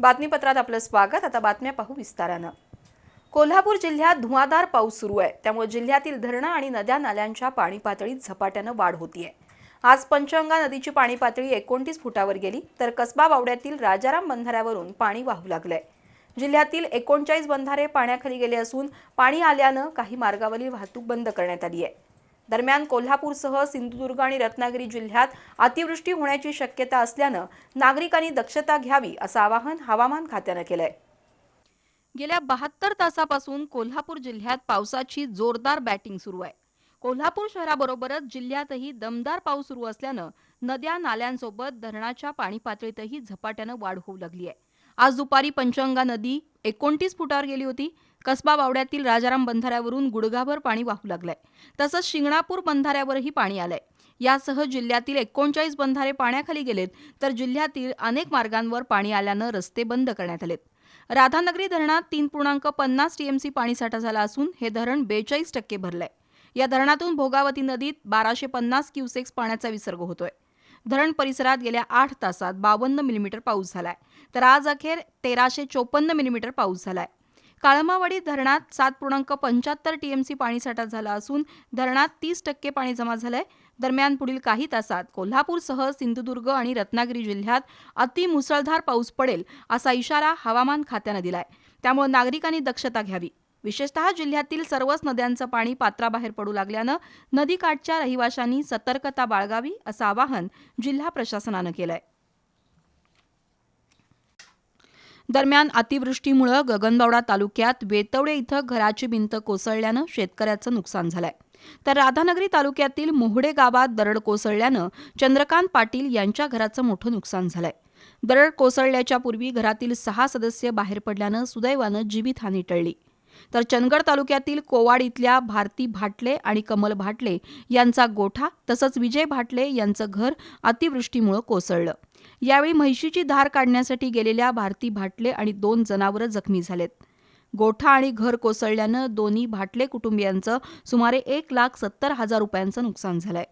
बातमीपत्रात आपलं स्वागत. आता बातम्या पाहू विस्तारानं. कोल्हापूर जिल्ह्यात धुवाधार पाऊस सुरू आहे. त्यामुळे जिल्ह्यातील धरणं आणि नद्या नाल्यांच्या पाणी पातळीत झपाट्यानं वाढ होतीये. आज पंचगंगा नदीची पाणी पातळी एकोणतीस फुटावर गेली तर कसबा बावड्यातील राजाराम बंधाऱ्यावरून पाणी वाहू लागलंय. जिल्ह्यातील एकोणचाळीस बंधारे पाण्याखाली गेले असून पाणी आल्यानं काही मार्गावरील वाहतूक बंद करण्यात आली आहे दरम्यान कोल्हापूरसह सिंधुदुर्ग आणि रत्नागिरी जिल्ह्यात अतिवृष्टी होण्याची शक्यता असल्यानं नागरिकांनी दक्षता घ्यावी असं आवाहन हवामान खात्यानं केलंय. गेल्या बहात्तर तासापासून कोल्हापूर जिल्ह्यात पावसाची जोरदार बॅटिंग सुरू आहे. कोल्हापूर शहराबरोबरच जिल्ह्यातही दमदार पाऊस सुरू असल्यानं नद्या नाल्यांसोबत धरणाच्या पाणी पातळीतही झपाट्यानं वाढ होऊ लागली आहे. आज दुपारी पंचगंगा नदी एकोणतीस फुटावर गेली होती. कसबा बावड्यातील राजाराम बंधाऱ्यावरून गुडघाभर पाणी वाहू लागलंय. तसंच शिंगणापूर बंधाऱ्यावरही पाणी आलंय. यासह जिल्ह्यातील एकोणचाळीस बंधारे पाण्याखाली गेलेत तर जिल्ह्यातील अनेक मार्गांवर पाणी आल्यानं रस्ते बंद करण्यात आलेत. राधानगरी धरणात तीन पूर्णांक पन्नास टीएमसी पाणीसाठा झाला असून हे धरण बेचाळीस टक्के भरलंय. या धरणातून भोगावती नदीत बाराशे पन्नास क्युसेक्स पाण्याचा विसर्ग होतोय. धरण परिसरात गेल्या आठ तासात बावन्न मिलीमीटर पाऊस झालाय. तर आज अखेर तेराशे चोपन्न मिलीमीटर पाऊस झालाय. काळमावाडी धरणात सात पूर्णांक पंच्याहत्तर टीएमसी पाणीसाठा झाला असून धरणात तीस टक्के पाणी जमा झालंय. दरम्यान पुढील काही तासात कोल्हापूरसह सिंधुदुर्ग आणि रत्नागिरी जिल्ह्यात अतिमुसळधार पाऊस पडेल असा इशारा हवामान खात्यानं दिलाय. त्यामुळे नागरिकांनी दक्षता घ्यावी. विशेषतः जिल्ह्यातील सर्वच नद्यांचं पाणी पात्राबाहेर पडू लागल्यानं नदीकाठच्या रहिवाशांनी सतर्कता बाळगावी असं आवाहन जिल्हा प्रशासनानं केलंय. दरम्यान अतिवृष्टीमुळं गगनबावडा तालुक्यात वेतवडे इथं घराची भिंत कोसळल्यानं शेतकऱ्याचं नुकसान झालंय. तर राधानगरी तालुक्यातील मोहडे गावात दरड कोसळल्यानं चंद्रकांत पाटील यांच्या घराचं मोठं नुकसान झालंय. दरड कोसळल्याच्या पूर्वी घरातील सहा सदस्य बाहेर पडल्यानं सुदैवानं जीवितहानी टळली. तर चंदगड तालुक्यातील कोवाड इथल्या भारती भाटले आणि कमल भाटले यांचा गोठा तसंच विजय भाटले यांचं घर अतिवृष्टीमुळं कोसळलं. यावेळी म्हैशीची धार काढण्यासाठी गेलेल्या भारती भाटले आणि दोन जनावरं जखमी झालेत. गोठा आणि घर कोसळल्यानं दोन्ही भाटले कुटुंबियांचं सुमारे एक लाख सत्तर हजार रुपयांचं नुकसान झालंय.